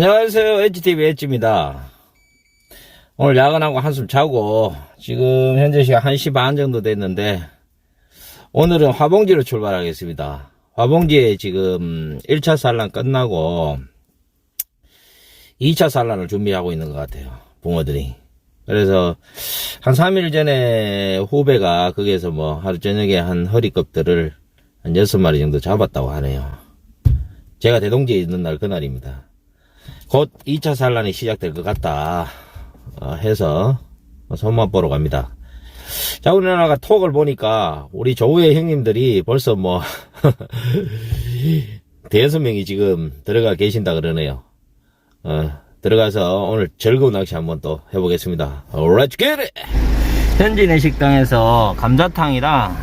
안녕하세요. HTV 엣지입니다. 오늘 야근하고 한숨 자고 지금 현재 시간 1시 반 정도 됐는데 오늘은 화봉지로 출발하겠습니다. 화봉지에 지금 1차 산란 끝나고 2차 산란을 준비하고 있는 것 같아요. 붕어들이. 그래서 한 3일 전에 후배가 거기에서 뭐 하루 저녁에 한 허리껍들을 한 6마리 정도 잡았다고 하네요. 제가 대동지에 있는 날 그날입니다. 곧 2차 산란이 시작될 것 같다 어, 해서 손맛 보러 갑니다. 자 우리나라가 톡을 보니까 우리 조우의 형님들이 벌써 뭐 대여섯 명이 지금 들어가 계신다 그러네요. 어, 들어가서 오늘 즐거운 낚시 한번 또 해보겠습니다. Let's get it! 현진의 식당에서 감자탕이랑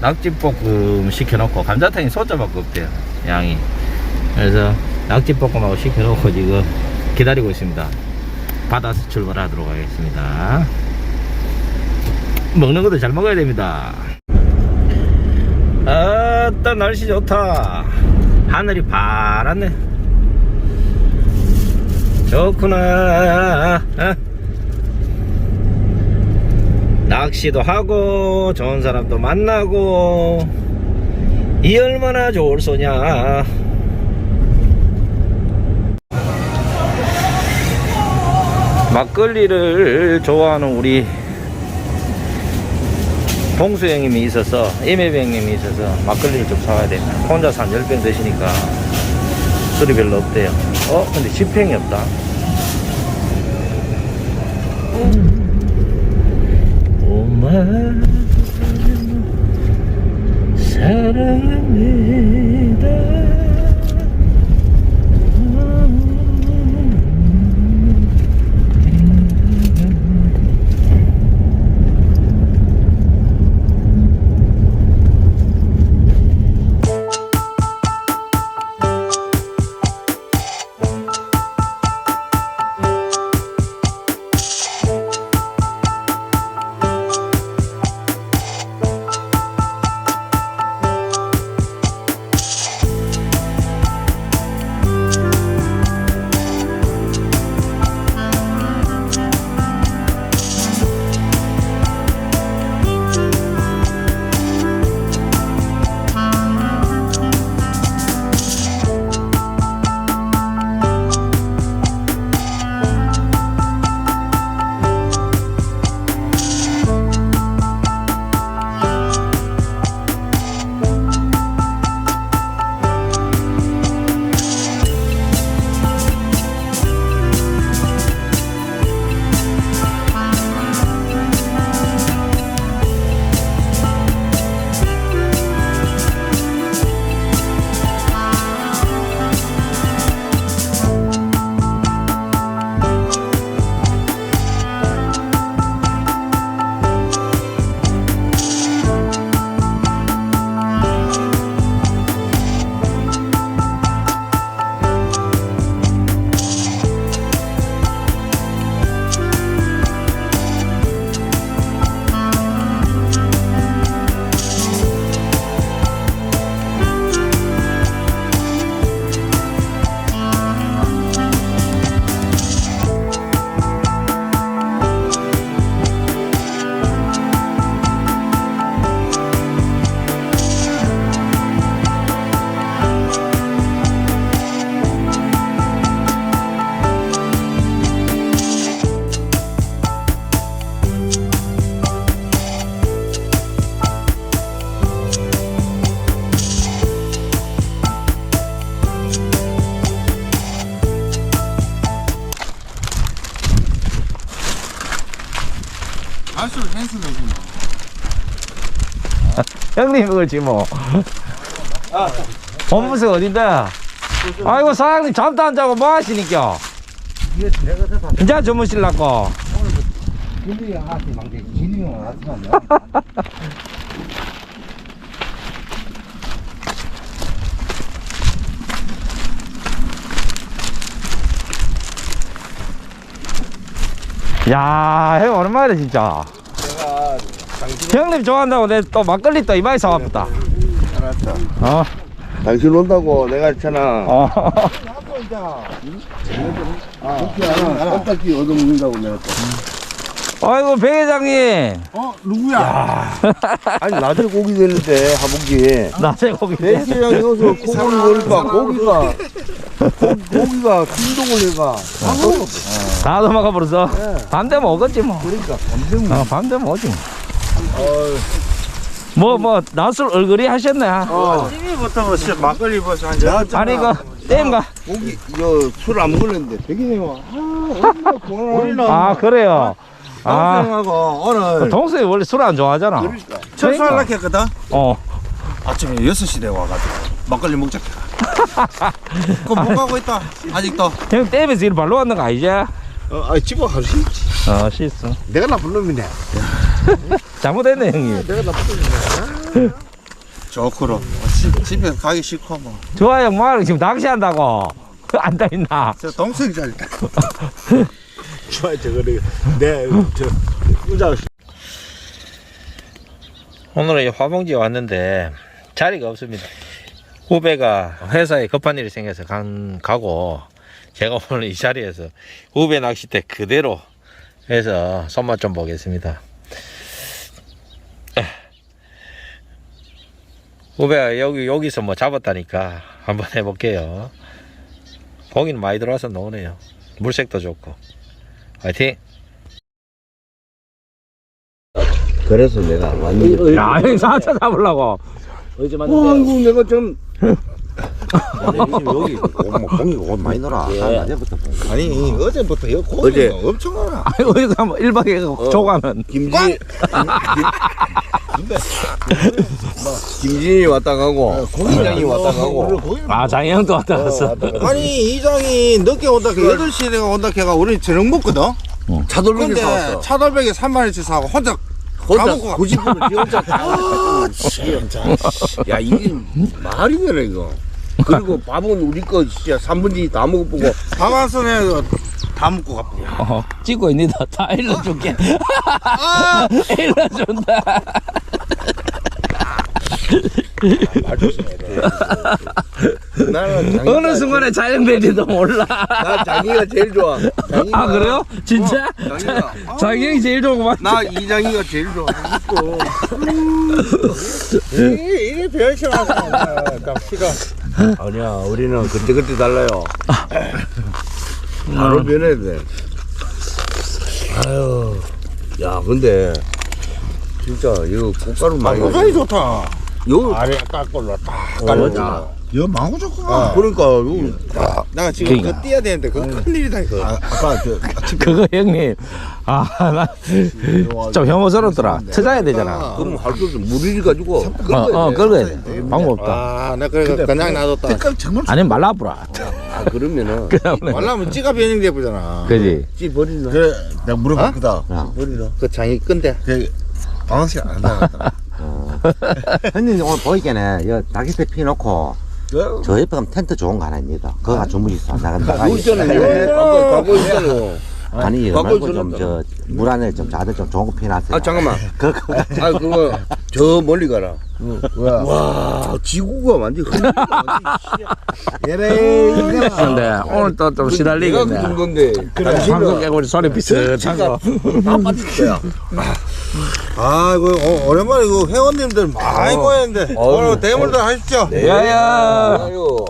낙지볶음 시켜놓고 감자탕이 소자밖에 없대요 양이 그래서 낙지볶음하고 시켜놓고 지금 기다리고 있습니다. 받아서 출발하도록 하겠습니다. 먹는 것도 잘 먹어야 됩니다. 아따 날씨 좋다. 하늘이 파랗네. 좋구나. 어? 낚시도 하고 좋은 사람도 만나고 이 얼마나 좋을 소냐 막걸리를 좋아하는 우리 봉수 형님이 있어서 임혜배 형님이 있어서 막걸리를 좀 사와야 됩니다. 혼자서 한 10병 드시니까 술이 별로 없대요. 어? 근데 지팽이 없다. 오마 사랑합니다 형님 그거지 뭐. 본부서 어딘데? 아이고 사장님 잠도 안 자고 뭐 하시니까? 이게 내가 더 받는 이제 주무실라고. 아한테 야, 형 오랜만이다 진짜. 형님 좋아한다고 내 또 막걸리 또 이마에 사왔다. 알았다. 어, 당신 온다고 내가 했잖아. 어. 껍데기 얻어먹는다고 내가 또. 아이고 배 회장님 어 누구야? 아니 낮에 고기 되는데 하복기. 낮에 고기 대시랑 여기서 고기를 넣으니까 고기가 고, 고기가 진동을 해가. 다 도망가 버렸어 밤 되면 오겠지 뭐 그러니까 밤새면 어, 밤 되면 오지 뭐 뭐 낯을 얼굴이 하셨네. 찜이부터 뭐 씨, 막걸리 벌써 한 잔. 아니 이거 땜가. 고기 저술 안 먹었는데 백인이와 아 어디가 우리는 아 그래요? 아. 동생하고 오늘. 동생이 원래 술 안 좋아하잖아. 그러니까. 철수하려고 했거든. 어. 아침에 6시 되고 와가지고 막걸리 먹자. 그거 못 가고 있다. 아직도. 형 땜에서 일 발로 왔는 거 아니지? 어, 아 집어 갈수 있지. 어 실수 내가 나쁜 놈이네. 잘못했네 형님 내가 나쁜 놈이네. 좋고로. 집, 집에 가기 싫고 뭐. 좋아요 뭐 지금 낚시한다고 안 따있나 저 동생이 잘 있다. 좋아 저거를 내저 의자 오늘은 화봉지에 왔는데 자리가 없습니다. 후배가 회사에 급한 일이 생겨서 간, 가고 제가 오늘 이 자리에서 후배 낚싯대 그대로 해서 손맛 좀 보겠습니다. 후배가 여기 여기서 뭐 잡았다니까 한번 해볼게요. 고기는 많이 들어와서 나오네요. 물색도 좋고. 화이팅! 그래서 내가 왔는데. 야, 형 사차 잡으려고. 아이고 내가 좀 여기 공이 옷 많이 놀아. 낮에부터 아니 어제부터 여기 어제. 엄청 많아. 아니, 어디서 한번 1박에 조가면. 김진 김진이 왔다 가고 고기장이 왔다 가고 아, 장형도 왔다 갔어. 아니 이장이 늦게 온다 그 8시에 내가 온다 걔가 우리 저녁 먹거든. 차돌박이 근데 사왔어 차돌백에 3만 원씩 사고 혼자 혼자 가먹고 가. 90분을 지 혼자 다 진짜 야 이게 말이 되나 이거 그리고 밥은 우리 거 진짜 3분지 다 먹어보고 가만선에 다 먹고 가. 어, 찍고 있니다. 다 일러줄게. 일러준다. 나는 자기가 어느 순간에 자연되지도 몰라. 나 자기가 제일 좋아 자기가, 아, 그래요? 진짜? 자기가 자경이 제일 좋은 거 맞지? 나 이장이가 제일 좋아 이게 이게 와서 딱 싫어. 아니야 우리는 그때 그때 달라요 바로 변해야 돼 아유 야 근데 진짜 이거 꽃가루 많이 고사이 좋다. 요 아래 깎골로 딱 어, 깔려져. 이거 망고 좋구만. 그러니까 요 내가 지금 그러니까. 그 뛰어야 되는데 그거 큰일이다 이거. 아까 저 그거 형님. 아, 나 좀 혐오스럽더라. 찾아야 되잖아. 그럼 할 수 없어 물을 가지고 어, 어, 그거야 돼. 방법 없다. 아, 나 그래 그냥 놔뒀다. 색깔 정말 아니면 말라부라. 아 그러면은 말라면 찌가 변형돼 보잖아. 그지? 찌 버리나 그래, 내가 물어봤거든. 버리나 그 장이 끈데. 그 방식 안 나갔다. 형님 오늘 보이게는 여 낙엽에 피놓고 저 옆에 가면 텐트 좋은 거 하나 있니다. 그거 가 주무시 쏴 나간다. 뭐 있잖아요. 가고 있잖아요. 아니. 말고 좀 있었나? 저물 안에 좀 자들 좀 좋은 거 피놨어요. 아 잠깐만. 그거. 아 그거 저 멀리 가라 와 지구가 완전 흔들려 얘네 근데 오늘 또 좀 내가 그 시달리겠네. 정도인데 방송 깨고 우리 소리 비슷한 거. 다 빠질 거야 아, 이거 어, 오랜만에 이거 회원님들 많이 모였는데 오늘 대물들 하십시오. 야야. 아유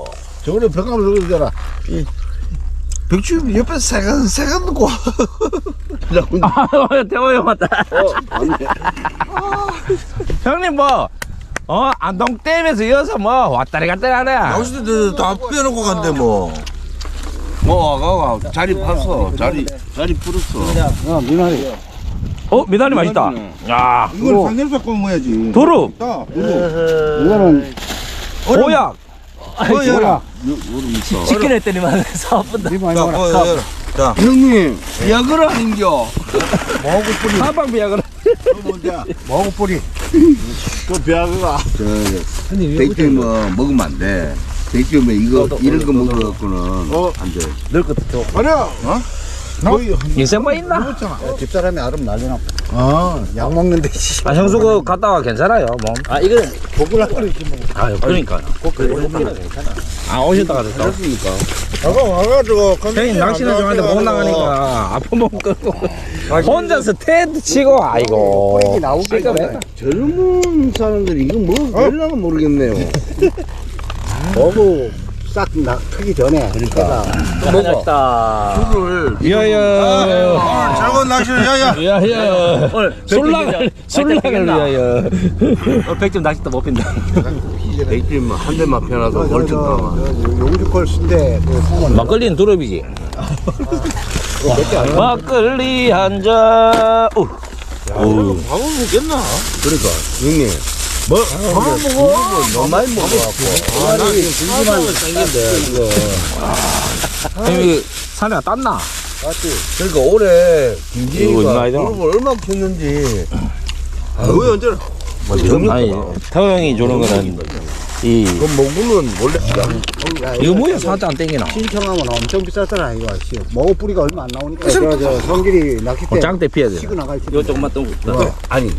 저번에 병감을 그러잖아. 이 백주 옆에 세간 세간 놓고 아, 대호 형 왔다. 형님 뭐, 어, 안동댐에서 이어서 뭐, 왔다리 갔다리 하네. 나오시들 다 빼놓고 간대 뭐. 뭐 아가가 자리 봤어 자리 자리 풀었어 어, 미나리 맛있다. 야, 이건 상념사 꺼먹어야지. 도루, 자, 이거는 보약. 어, 열어. 치킨 했더니만 사업분다. 자, 어, 열어. 자, 형님 약을 아닌겨 한방 비약을. 먹어 뿌리. 저 백점 뭐 먹으면 안 돼 백점에 이거 이런 거 먹어갖고는 어. 안돼 아니야. 어? 거의 인생 뭐 있나? 집사람이 아름 난리나. 어, 약 먹는데, 씨. 아, 형수 그 갔다 와 괜찮아요, 몸. 아, 이거는 뿌리지 뭐. 아, 그러니까. 아, 오셨다 가셨다. 그렇습니까 아까 와가지고 형님 낚시는 좋아하는데 못 나가니까 아픈 몸 끌고 혼자서 텐트 치고 아이고 나오게 시끄럽네. 젊은 사람들이 이거 뭐 별나가 모르겠네요. 너무 싹 나, 크기 전에. 그러니까. 술을 위하여 오늘 즐거운 낚시를 야야. 위하여 술락을 술락을 위하여 백질만 한 대만 펴놔도 벌쩍 나와. 용주콜 순대 그 막걸리는 두릅이지. 막걸리 한 잔. 오. 오. 밥을 먹겠나? 그러니까 형님 뭐? 밥을 먹어 너무 많이 먹어갖고. 아, 나 지금 궁금한 형님 사내가 땄나? 그러니까 올해 이거 김진이가? 그룹을 얼마나 폈는지. 아, 왜 언제나 아니 태호 형이 주는 거는 이그 먹으면 원래 이거 뭐야? 사자 안 땡기나? 신청하면 엄청 비싸더라 이거 씨. 먹어 뿌리가 얼마 안 나오니까. 저, 저 성길이 낚시 때 어, 짱대 피해야 돼 치고 나갈 때 이거 조금만 더 아니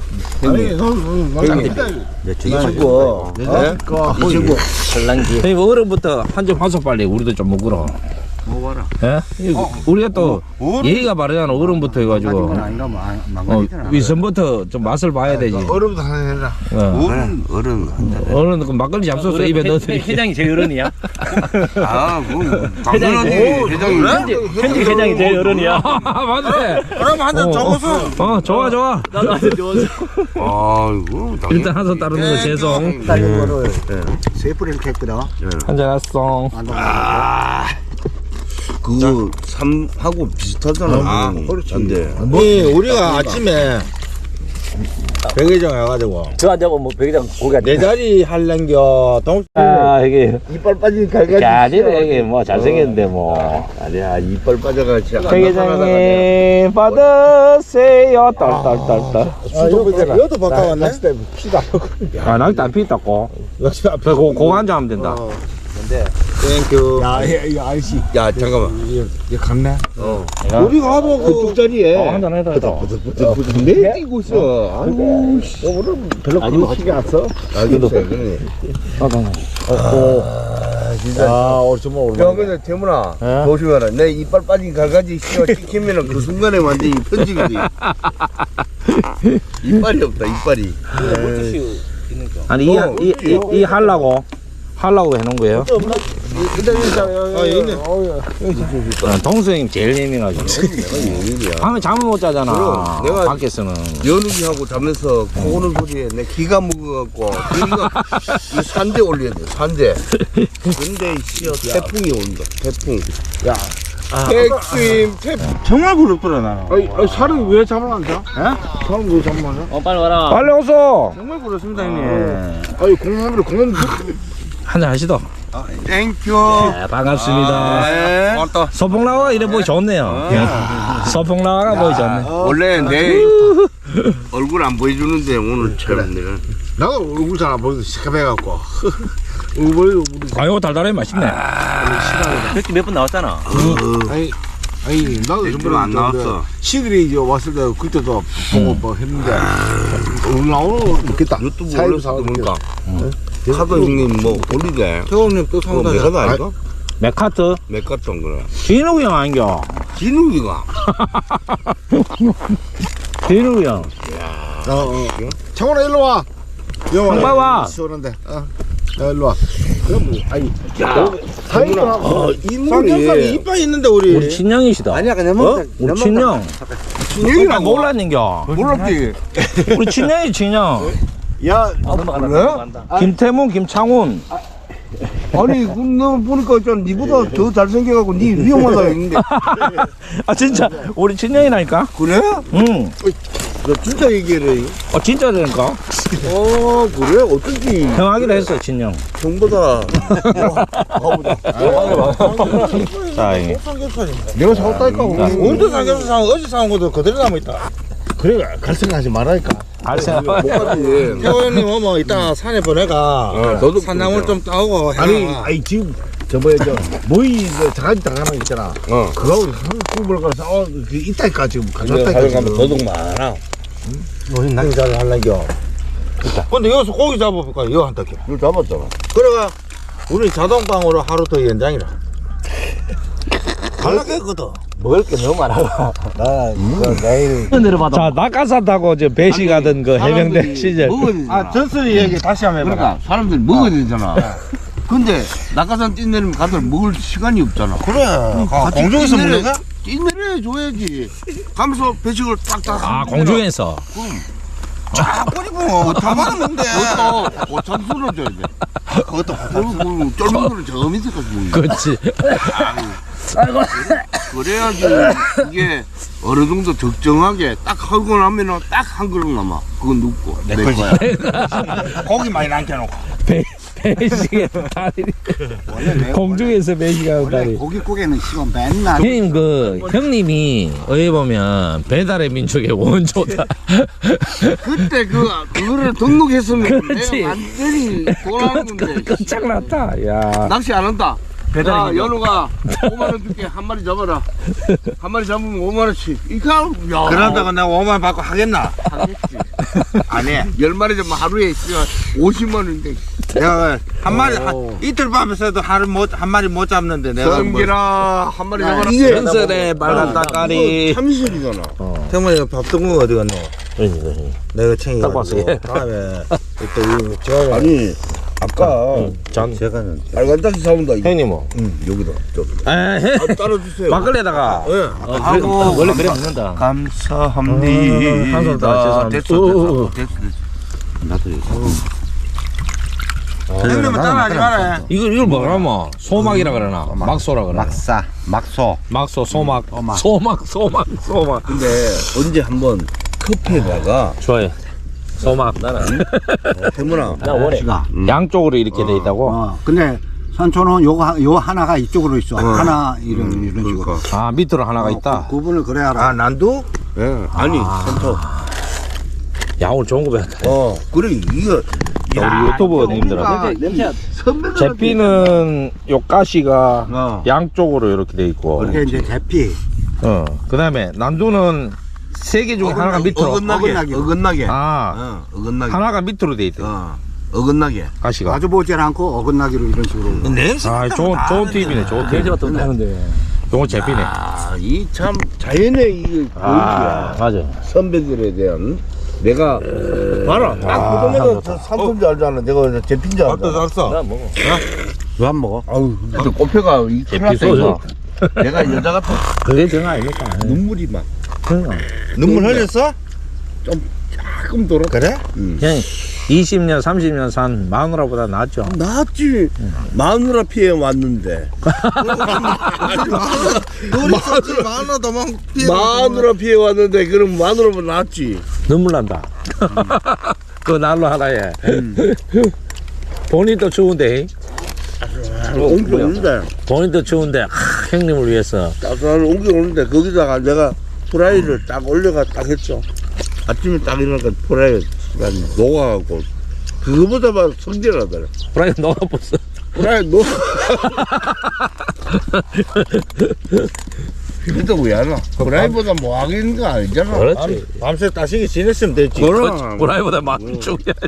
아니 형 낚시 이 친구. 네? 이 친구. 형님 어른부터 한점 하소 빨리 우리도 좀 먹으러 먹어봐라. 예? 이거 우리가 또 어른? 예의가 바르잖아 어른부터 해가지고. 건 아닌가 뭐 안- 어, 망가지잖아. 위선부터 좀 맛을 봐야 되지. 얼음도 하나 해라. 어. 어른 어른 어른 그 막걸리 잡숴서 입에 넣어드릴게. 회장이 제일 어른이야. 아 그럼 당연하지. 회장님 현직 회장이 제일 어른이야. 맞네. 그럼 한잔 적어서. 어 좋아 좋아. 나도 아주 좋아서. 아이고 일단 한손 따르는 거 죄송. 딸린 거를 세 뿌리를 캤거든 한잔 했어 그거 삼하고 비슷하잖아 아, 그렇지. 근데 네 우리가 아침에 백회장 와가지고 저 저거 뭐 백장 고기가 내 자리 할랭겨. 동 아 이게 이빨 빠진 갈가지 아니네 이게 뭐 잘생겼는데 뭐. 아니야 이빨 빠져가지고 회장님 받으세요. 딸딸딸딸. 아 이것도 바꿔왔네? 낚시 때 피가 아안 피있다고. 역시 앞에 그 그거 한잔 하면 된다 땡큐 야 이거 아저씨. 야 잠깐만. 얘 갔네 어. 우리가 하도 그 자리에. 어, 한잔 해라 해도 내 뛰고 있어. 아이고 씨. 오늘 별로 그런 시기 왔어? 알겠어 그러네 아 오늘 정말 야 오랜만에 근데 태문아 조심해라 내 이빨 빠진 갈가지 씨가 찍히면은 그 순간에 완전히 편집이 돼 이빨이 없다 이빨이. 아니 이, 이, 이, 이 하려고 하려고 해놓은 거예요? 아 여기 있네. 어, 동생님 제일 예민하죠 내가 예민이야 밤에 잠을 못 자잖아. 그럼, 내가- 밖에서는. 연우기하고 자면서 코 고는 소리에 내 기가 먹어갖고 그러니까 이 산재 올려야 돼 산재 근데 씨어 태풍이 온다 태풍. 야. 백스임 태풍. 정말 부럽더라 나는. 아니, 아니 살을 왜 잡으면 안 돼? 사람 왜 잠만요 어 빨리 와라. 빨리 오소 정말 부럽습니다 형님. 아니 공항으로 공항 한잔 하시도 땡큐. 네, 반갑습니다. 네. 왔다. 소풍나와 이래 보기 좋네요. 소풍나와가 보기 좋네. 원래 내 얼굴 안 보여주는데 오늘 참 내가 나도 얼굴 잘 안 보여도 시커매갖고. 얼굴 우리 아이고 달달해 맛있네. 백지 몇분 나왔잖아. 아니 아니 나도 정말 안 나왔어. 시들이 이제 왔을 때 그때도 보고 뭐 했는데. 오늘 나오는 있겠다 유튜브 사이드 올렸을 때 사오는 보니까 카드 형님 뭐 올리대 태호님 또 그거 상당히 메가다 아닌가? 맥카트? 맥같던 거라 진욱이 형 아닌겨? 진욱이가? 진욱이 형. 어, 어. 창원아 일로 와. 영화. 빨리 와. 시원한데. 어. 야, 일로 와. 그럼 뭐 아니 사이가 어, 삼겹살이 이빨 있는데 우리. 우리 친형이시다. 아니야 그냥 먹 우리 친형. 진욱이라고. 몰랐는겨. 몰랐지? 우리 친형이 친형 야 그래? 김태문 김창훈. 아니 너 보니까 좀 니보다 더 잘생겨갖고 니 위험하다 했는데. 아 진짜? 우리 친형이라니까? 그래? 응. 너 진짜 얘기를 해. 어, 진짜라니까? 어 그래? 어쩐지. 형 하기로 했어 친형 형보다. 다행히 내가 사왔다니까 오늘도 삼겹살 사온 어제 사온 것도 그대로 남아있다. 그래 갈 생각 하지 말라니까 발생 못 가지? 태호 형님 오면 이따 산에 보내가. 어, 너도 산나물 좀 따오고 아니 해라. 아니 지금 저번에 저 모이 그 자가지 당하는 거 있잖아. 어. 그거 한국을 가서 어, 그 이따니까 지금 가져왔다니까 가져가면 지금. 도둑 많아. 우리 낚시를 하려겨 근데 여기서 고기 잡아볼까? 이거 한다 게 이거 잡았잖아. 그래가 우리 자동방으로 하루 더 연장이라. 갈라겠거든. 먹을 게 너무 많아. 나그 내일. 자 낙하산 타고 저 배시 가던 그 해병대 시절. 아, 전설이 얘기 다시 한번 해봐. 그러니까 사람들이 먹어야 되잖아. 근데 낙하산 뛰내리면 가들 먹을 시간이 없잖아. 그래. 아, 공중에서 먹는 거야? 뛰내려 줘야지. 가면서 배식을 딱딱. 아 공중에서 쫙 뿌리고 다 받았는데. 그것도 고참수로 줘야 돼. 그것도 그리고 쫄면 거를 저 밑에까지 먹는 거야. 그렇지 그래야지 이게 어느 정도 적정하게 딱 하고 나면은 딱 한 그릇 남아. 그건 눕고. 내 거야. 고기 많이 남겨놓고. 배 배시가 다리 공중에서 원래 다리 고깃국에는 시원 맨날 형님 그 형님이 어디 보면 배달의 민족의 원조다 그때 그 그거를 등록했으면 그렇지. 내가 완전히 돌아오는데 끝장났다 야 낚시 안 한다. 배달의 야. 연우가 5만 원 줄게 한 마리 잡아라. 한 마리 잡으면 5만 원씩. 이거 야. 그러다가 내가 5만 받고 하겠나? 하겠지. 안 해. 열 마리 잡으면 하루에 씨발 50만 원인데. 내가 한 마리, 한, 이틀 밤에서도 한, 못, 한 마리 못 잡는데 내가. 뭐, 성기라 한 마리 잡아라. 전설의 빨간 닭다리 참이슬이잖아. 정말 밥동무 어디 갔노? 그러니 그러니 내가 챙겨. 딱 봤어, 예. 다음에 또 이거 제가 아니 아까 전 제가는 빨간 닭이 사온다. 이거. 형님 뭐응 여기다. 저기. 에헤 아, 따라주세요. 막걸리에다가 예. 하고 원래 그래 먹는다. 감사합니다. 한손 다 죄송합니다. 됐어 됐어 됐어 됐어. 나도 형님은 따라하지 마라. 이걸 이걸 뭐라 뭐 소막이라 그러나 막소라 그러나 막사, 막소. 막소 소막 소막 소막 소막 근데 언제 한번 커피에다가 좋아요 소막 나는 태문아. 나 원해. 시가. 양쪽으로 이렇게 돼 있다고? 어 근데 산초는 요거 하- 요 하나가 이쪽으로 있어. 하나 이런 이런 식으로. 아 밑으로 하나가 있다? 어, 구- 구분을 그래야 알아. 아, 난도? 예. 아니 산토 야 오늘 좋은 거 배웠다. 어 그래 이거. 우리 유튜버님들아 냄새 선배들 제피는 요 가시가 어. 양쪽으로 이렇게 돼 있고. 그게 이제 대피. 어 그다음에 난두는 세 개 중에 하나가 밑으로. 어긋나게 어긋나게. 어긋나게. 아. 어 어긋나게. 하나가 밑으로 돼 있다 어 어긋나게. 가시가. 마주 보질 않고 어긋나기로 이런 식으로. 냄새. 아 좋은 좋은 팁이네 좋은 팁. 냄새가 또 나는데. 요거 제피네. 아 이 참 자연의 이 아 보이야. 맞아. 선배들에 대한 내가 봐라. 딱 보자마자 산토인 줄 알잖아. 내가 제핀 줄 밥도 알잖아. 잘 써. 나 먹어. 왜안 먹어? 아우 근데 꽃표가 이 큰일 났다. 이거 내가 여자 같아 그게 정 아닙니까 눈물이 막 눈물 흘렸어? 조금 돌아 그래? 그냥 20년 30년 산 마누라보다 낫죠. 나왔지. 마누라 피해 왔는데. 우리 썼지 마누라 도망 피해. 마누라 피해 왔는데 그럼 마누라보다 낫지. 눈물 난다. 그 날로 하나에. 본인도 추운데. 옮기 오는데. 본인도 추운데. 하, 형님을 위해서. 따뜻한 옮기 오는데 거기다가 내가 프라이를 딱 올려가 딱 했죠. 아침에 딱 일어나니까 프라이가 녹아가고 그거보다 막 성질나더라. 프라이 넣어봤어. 프라이 녹 근데 왜 하나? 프라이보다 뭐 하긴 거 아니잖아. 그렇지. 밤새 따시기 지냈으면 됐지. 그럼. 프라이보다 많이 추워야지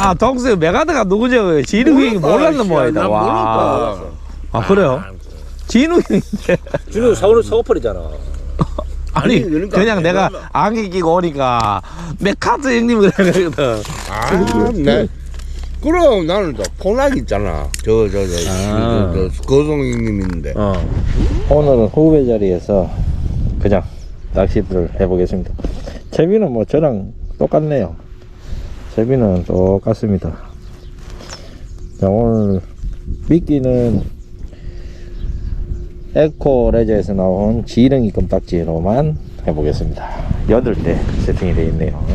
아 동생 메가드가 누구죠? 진우 형이 몰랐는 모양이다 난 와. 몰랐다. 아 그래요? 진우 형인데 준우 사고는 사고팔이잖아. 아니, 아니, 그러니까 그냥 내가 내가- 안개 끼고 오니까 메카드 형님을 그러거든 아, 네. 그럼 나는 저 포낙 있잖아. 저, 저, 저, 아. 저, 저, 있는데. 어. 오늘은 후배 자리에서 그냥 낚시를 해보겠습니다. 채비는 뭐 저랑 똑같네요. 채비는 똑같습니다. 자, 오늘 미끼는 에코 레저에서 나온 지렁이 껌딱지로만 해보겠습니다. 8대 세팅이 되어 있네요.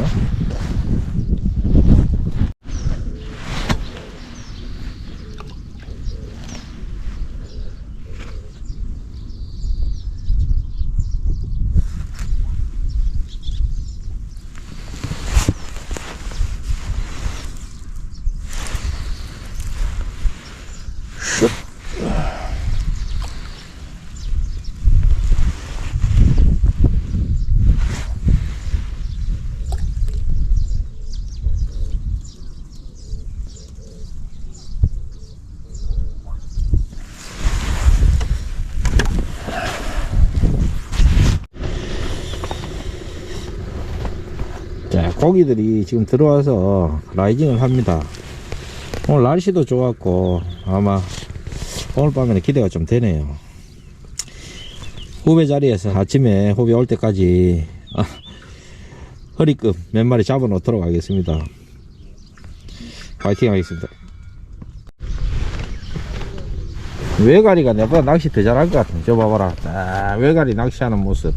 고기들이 지금 들어와서 라이징을 합니다. 오늘 날씨도 좋았고, 아마 오늘 밤에는 기대가 좀 되네요. 후배 자리에서 아침에 후배 올 때까지 아, 허리급 몇 마리 잡아 놓도록 하겠습니다. 파이팅 하겠습니다. 외가리가 내보다 낚시 더 잘할 것 같아. 저 봐봐라. 딱 외가리 낚시하는 모습.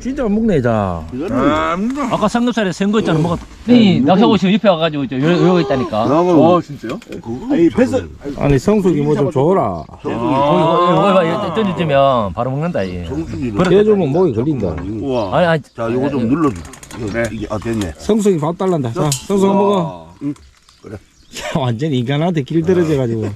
진짜 먹네, 자. 아까 삼겹살에 생거 있잖아. 뭐가 이 낚시하고 있으면 옆에 와가지고 이제 요, 요거 있다니까. 어 진짜요? 아니 뱃살 아니, 성숙이 뭐 좀 줘라. 요거 요거 요거 던져주면 바로 먹는다 이. 해주면 목이 걸린다. 우와 아니 아니. 자 요거 좀 눌러줘 이거, 이게 아 됐네 성숙이 밥 달란다. 자, 성숙아 먹어. 응, 야, 완전 인간한테 길 떨어져가지고.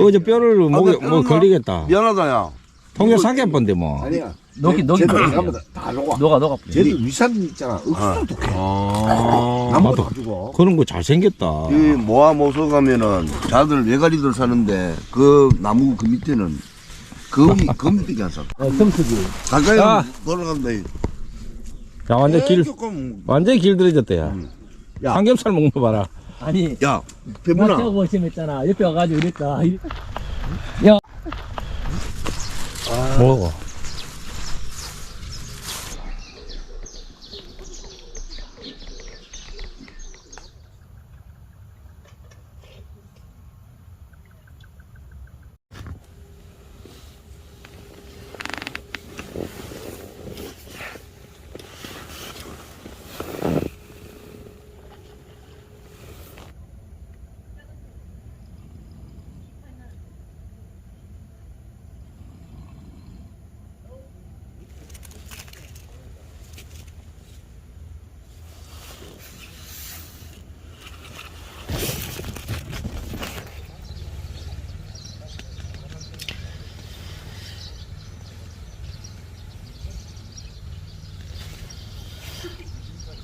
어제 뼈를 목에, 뭐 걸리겠다. 미안하다 야 통역 사기 한 번데 뭐. 아니야 녹이 녹이 쟤들 가면 다 녹아 녹아 녹아. 쟤들 위산 있잖아 억수로 독해 아 나무도 가지고 그런 거 잘생겼다. 이 모아 모서 가면은 자들 외가리들 사는데 그 나무 그 밑에는 거미 거미들이 안 사. 성수기. 가까이 아. 돌아간다. 이. 야, 완전 길, 조금 완전히 길 들어졌다, 야. 야. 삼겹살 먹는 거 봐라. 아니. 야 배문아 있으면 있잖아. 옆에 와가지고 이랬다. 이- 먹어.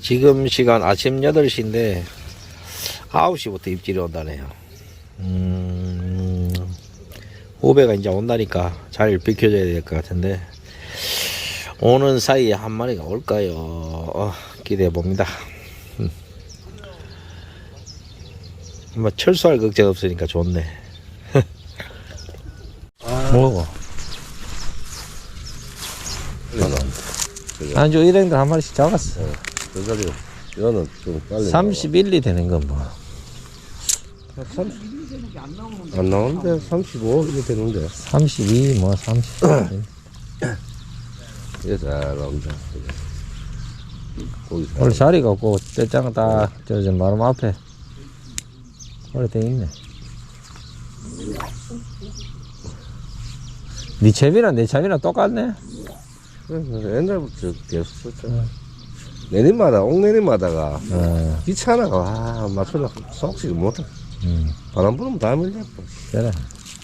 지금 시간 아침 8시인데 9시부터 입질이 온다네요. 음, 후배가 이제 온다니까 잘 비켜줘야 될 것 같은데 오는 사이에 한 마리가 올까요? 어, 기대해 봅니다. 음. 뭐 철수할 걱정 없으니까 좋네. 먹어. 안주 일행들 한 마리씩 잡았어. 저자리 이거는 좀 빨리 31리 되는 건 뭐. 안 나오는데 35 이게 되는데 32, 뭐 30. 이게 잘 나온다. 고기 잘 원래 자리가 없고 떼짱 딱저저 마름 앞에 원래 돼 있네. 네 채비랑 내 채비랑 똑같네. 나온다. 옛날부터 계속 썼잖아. 내림마다 옥내림마다가 어, 귀찮아가 와 맞추려 속지를 못해. 음, 바람 불으면 다 밀려. 그래.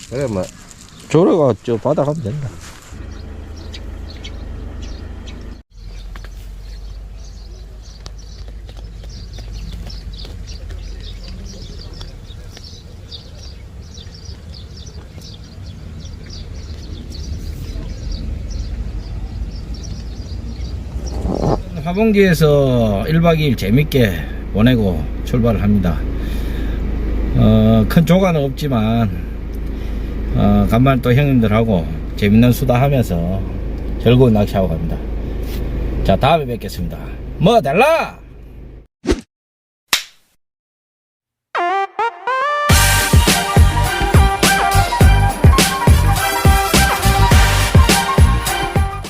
그래 막 조려가 저 바다 가면 된다. 화봉지에서 1박 2일 재밌게 보내고 출발을 합니다. 어, 큰 조과는 없지만 어, 간만에 또 형님들하고 재밌는 수다 하면서 즐거운 낚시하고 갑니다. 자, 다음에 뵙겠습니다. 뭐 달라?